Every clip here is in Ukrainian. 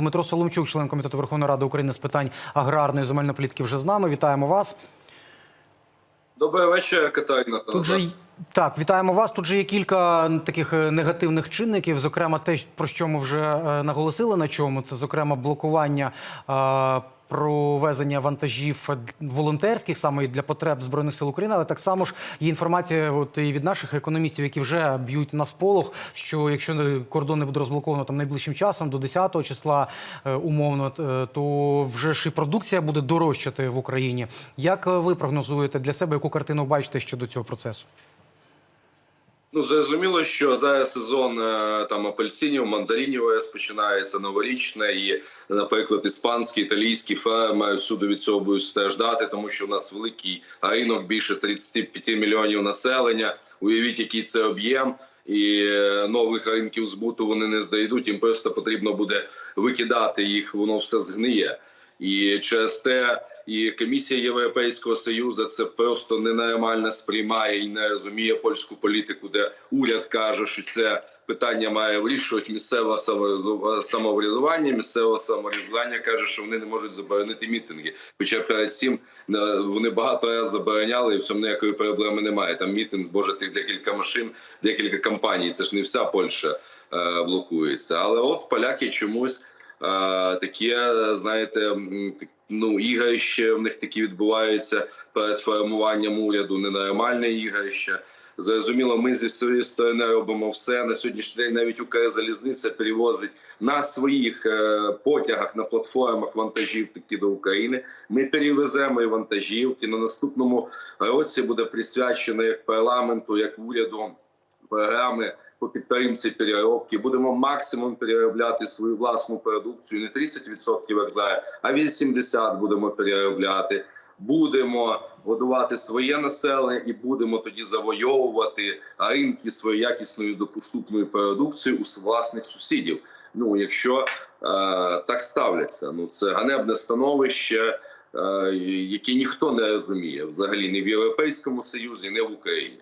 Дмитро Соломчук, член комітету Верховної Ради України з питань аграрної земельної політики, вже з нами. Вітаємо вас. Добрий вечір, Катерина. Тут же так, вітаємо вас. Тут же є кілька таких е, негативних чинників. Зокрема, те, про що ми вже е, наголосили на чому. Це зокрема блокування. Е, Провезення вантажів волонтерських саме для потреб збройних сил України, але так само ж є інформація от і від наших економістів, які вже б'ють на сполох, що якщо кордон не буде розблоковано там найближчим часом до 10 числа е, умовно, е, то вже ж і продукція буде дорожчати в Україні. Як е, ви прогнозуєте для себе, яку картину бачите щодо цього процесу? Ну зрозуміло, що зараз сезон е, там апельсинів, мандаринів розпочинається новорічне, і, наприклад, іспанські, італійські фермери всюди від цього будуть страждати, тому що в нас великий ринок, більше 35 мільйонів населення. Уявіть, який це об'єм. І е, нових ринків збуту вони не знайдуть. Їм просто потрібно буде викидати їх, воно все згниє. І через те і комісія Європейського союзу це просто ненормально сприймає і не розуміє польську політику, де уряд каже, що це питання має вирішувати місцеве самовряду- самоврядування. Місцеве самоврядування каже, що вони не можуть заборонити мітинги. Хоча перед цим е, вони багато разів забороняли, і в цьому ніякої проблеми немає. Там мітинг може ти декілька машин, декілька компаній. Це ж не вся Польща е, блокується. Але от поляки чомусь. Таке, знаєте, ну ігрище в них такі відбуваються перед формуванням уряду. Ненормальне ігрище. Зрозуміло, ми зі своєї сторони робимо все на сьогоднішній день. Навіть Укрзалізниця перевозить на своїх е, потягах на платформах вантажівки до України. Ми перевеземо і вантажівки. На наступному році буде присвячено як парламенту, як уряду програми по підтримці переробки. Будемо максимум переробляти свою власну продукцію. Не 30% як а 80% будемо переробляти. Будемо годувати своє населення і будемо тоді завойовувати ринки своєю якісною допуступною продукцією у власних сусідів. Ну якщо е, так ставляться, ну це ганебне становище, е, яке ніхто не розуміє взагалі ні в Європейському Союзі, ні в Україні.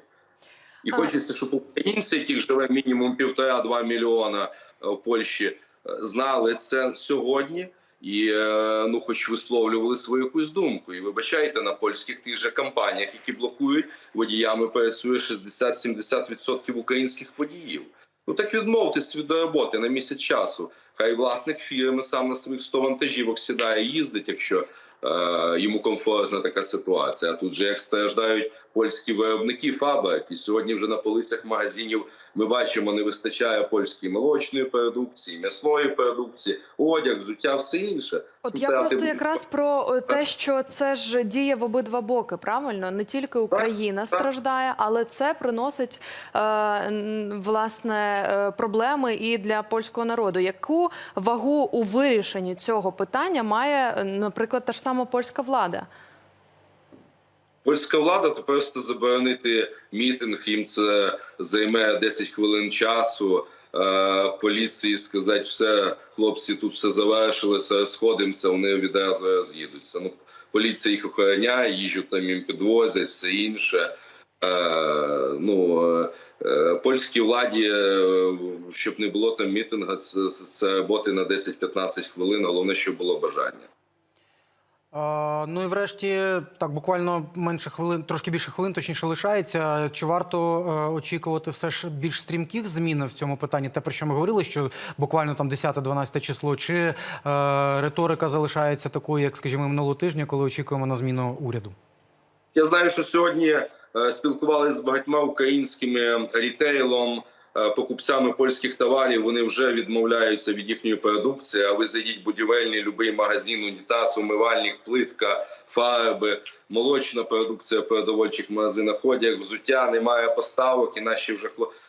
І хочеться, щоб українці, яких живе мінімум півтора-два мільйона е, в Польщі, е, знали це сьогодні. І е, ну, хоч висловлювали свою якусь думку. І вибачайте на польських тих же компаніях, які блокують водіями, працює 60-70% українських водіїв. Ну так відмовтесь від роботи на місяць часу. Хай власник фірми сам на своїх 100 вантажівок сідає, їздить, якщо йому комфортна така ситуація. А тут же як страждають польські виробники фабрик, і сьогодні вже на полицях магазинів ми бачимо, не вистачає польської молочної продукції, м'ясної продукції, одяг, взуття, все інше. От Тут я просто тим- якраз про е, те, що це ж діє в обидва боки, правильно? Не тільки Україна так. страждає, але це приносить е, власне е, проблеми і для польського народу. Яку вагу у вирішенні цього питання має, е, наприклад, та ж сама польська влада? Польська влада то просто заборонити мітинг. Їм це займе 10 хвилин часу. Е, поліції сказати, все, хлопці, тут все завершилося, розходимося, вони відразу роз'їдуться. Ну, поліція їх охороняє, їжу там їм підвозять, все інше. Е, ну, е, польській владі, щоб не було там мітинга, це, це роботи на 10-15 хвилин, головне, щоб було бажання. Ну і врешті, так, буквально менше хвилин, трошки більше хвилин, точніше лишається. Чи варто е, очікувати все ж більш стрімких змін в цьому питанні? Те, про що ми говорили, що буквально там 10-12 число, чи е, риторика залишається такою, як, скажімо, минулого тижня, коли очікуємо на зміну уряду? Я знаю, що сьогодні е, спілкувалися з багатьма українськими рітейлом, покупцями польських товарів. Вони вже відмовляються від їхньої продукції. А ви зайдіть будівельний будь-який магазин, унітаз, умивальник, плитка, фарби, молочна продукція продовольчих магазинах, одяг, взуття, немає поставок, і наші вже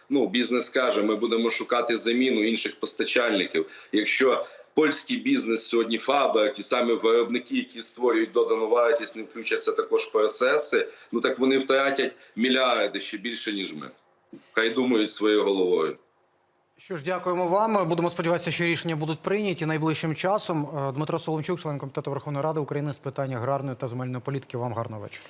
ну, бізнес каже, ми будемо шукати заміну інших постачальників. Якщо польський бізнес сьогодні фабрик, ті самі виробники, які створюють додану вартість, не включаться також процеси. Ну так вони втратять мільярди ще більше ніж ми. Хай думають своєю головою. Що ж, дякуємо вам. Будемо сподіватися, що рішення будуть прийняті найближчим часом. Е, Дмитро Соломчук, член комітету Верховної Ради України з питань аграрної та земельної політики. Вам гарного вечора.